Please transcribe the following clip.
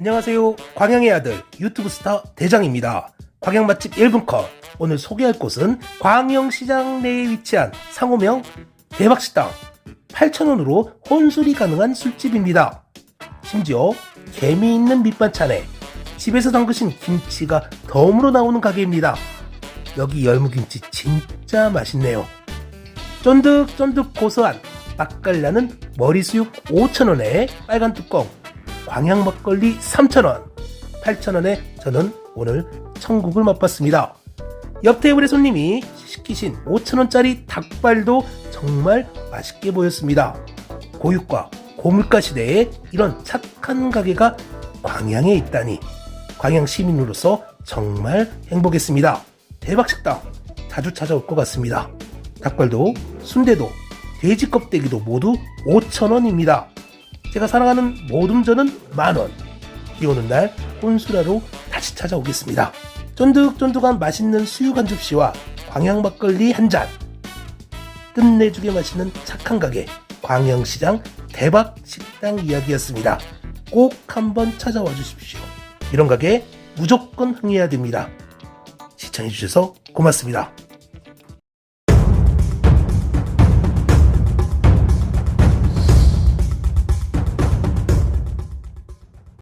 안녕하세요. 광양의 아들 유튜브 스타 대장입니다. 광양 맛집 1분 컷. 오늘 소개할 곳은 광영시장 내에 위치한 상호명 대박식당. 8,000원으로 혼술이 가능한 술집입니다. 심지어 개미 있는 밑반찬에 집에서 담그신 김치가 덤으로 나오는 가게입니다. 여기 열무김치 진짜 맛있네요. 쫀득쫀득 고소한 맛깔나는 머리수육 5,000원에 빨간 뚜껑 광양 막걸리 3,000원 8,000원에 저는 오늘 천국을 맛봤습니다. 옆 테이블의 손님이 시키신 5,000원짜리 닭발도 정말 맛있게 보였습니다. 고육과 고물가 시대에 이런 착한 가게가 광양에 있다니 광양 시민으로서 정말 행복했습니다. 대박 식당 자주 찾아올 것 같습니다. 닭발도 순대도 돼지 껍데기도 모두 5,000원입니다. 제가 사랑하는 모둠전은 만원. 비 오는 날 혼수라로 다시 찾아오겠습니다. 쫀득쫀득한 맛있는 수육 한 접시와 광양 막걸리 한 잔. 끝내주게 맛있는 착한 가게 광양시장 대박 식당 이야기였습니다. 꼭 한번 찾아와 주십시오. 이런 가게 무조건 흥해야 됩니다. 시청해주셔서 고맙습니다.